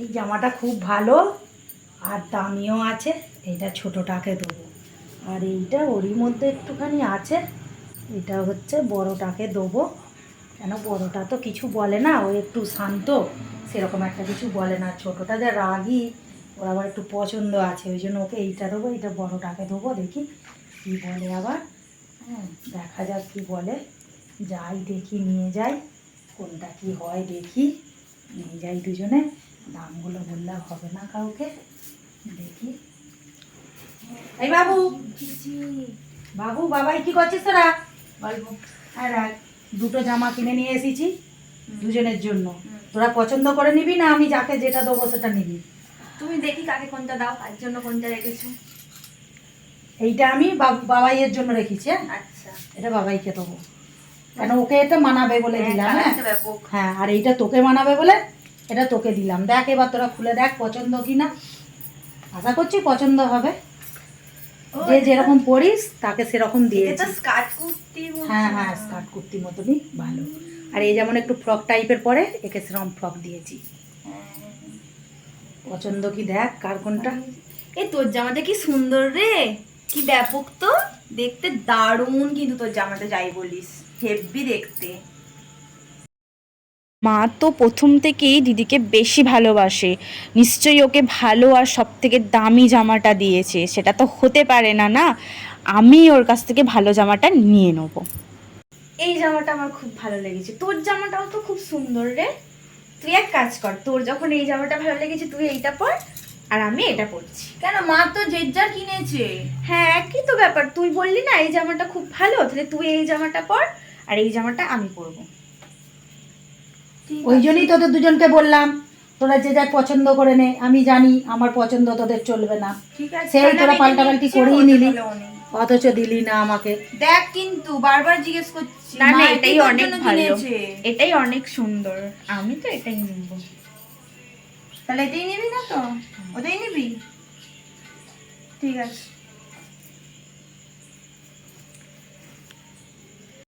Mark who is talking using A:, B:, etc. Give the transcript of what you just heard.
A: এই জামাটা খুব ভালো, আর দামিও আছে এটা ছোটোটাকে দেবো। আর এইটা ওরই মধ্যে একটুখানি আছে, এটা হচ্ছে বড়টাকে দেবো। কেন বড়টা তো কিছু বলে না, ও একটু শান্ত, সেরকম একটা কিছু বলে না। ছোটোটা যা রাগি, ওর আবার একটু পছন্দ আছে, ওই জন্য ওকে এইটা দেবো, এইটা বড়টাকে দেবো, দেখি কী বলে আবার। হ্যাঁ দেখা যাক কী বলে। যাই দেখি, নিয়ে যাই, কোনটা কি হয় দেখি। নিয়ে যাই দুজনে। দামগুলো বললে হবে না কাউকে। দেখি। এই বাবু। বাবু বাবাই কি করছিস তোরা?
B: গল্প
A: আর দুটো জামা কিনে নিয়ে এসেছি দুজনের জন্য। তোরা পছন্দ করে নিবি না আমি যাকে যেটা দেবো সেটা নিবি।
B: তুমি দেখি কাকে কোনটা দাও কার জন্য কোনটা রেখেছো।
A: এইটা আমি বাবু- বাবাইয়ের জন্য রেখেছি হ্যাঁ।
B: আচ্ছা।
A: এটা বাবাইকে দেবো। কেন ওকে এটা মানাবে বলে দিলাম হ্যাঁ।
B: কালারটা ব্যাপক।
A: হ্যাঁ আর এইটা তোকে মানাবে বলে এটা তোকে দিলাম। দেখ এবার তোরা খুলে দেখ পছন্দ কি না আশা করছি পছন্দ হবে। যে যেরকম পড়িস তাকে সেরকম দিয়েছি
B: কুর্তি
A: হ্যাঁ হ্যাঁ স্কার্ট কুর্তি মতনই ভালো। আর এই যেমন একটু ফ্রক টাইপের পরে একে সেরকম ফ্রক দিয়েছি। পছন্দ কি দেখ কার কোনটা?
B: এ তোর জামাটা কি সুন্দর রে। কি ব্যাপক তো। দেখতে দারুণ কিন্তু তোর জামাটা যাই বলিস। হেভি দেখতে।
C: মা তো প্রথম থেকেই দিদিকে বেশি ভালোবাসে। নিশ্চয়ই ওকে ভালো আর সব থেকে দামি জামাটা দিয়েছে। সেটা তো হতে পারে না না? আমি ওর কাছ থেকে ভালো জামাটা নিয়ে নেব।
B: এই জামাটা আমার খুব ভালো লেগেছে। তোর জামাটাও তো খুব সুন্দর রে। তুই এক কাজ কর তোর যখন এই জামাটা ভালো লেগেছে তুই এইটা পর আর আমি এটা পরছি।
D: কেন? মা তো জেজ্জার কিনেছে।
B: হ্যাঁ একই তো ব্যাপার। তুই বললি না এই জামাটা খুব ভালো তাহলে তুই এই জামাটা পর আর এই জামাটা আমি পরবো।
A: ওই জন্যই তোদের দুজনকে বললাম তোরা যে যা পছন্দ করে নে আমি জানি আমার পছন্দ তোদের চলবে না। সেই তোরা পাল্টাপাল্টি করেই নিলি। অথচ দিলি না আমাকে।
D: দেখ কিন্তু বারবার জিজ্ঞেস করছি
B: না না এটাই অনেক ভালো। এটাই অনেক সুন্দর। আমি তো এটাই নিব।
D: তাহলে এটাই নিবি না তো? ওটাই নিবি? ঠিক আছে।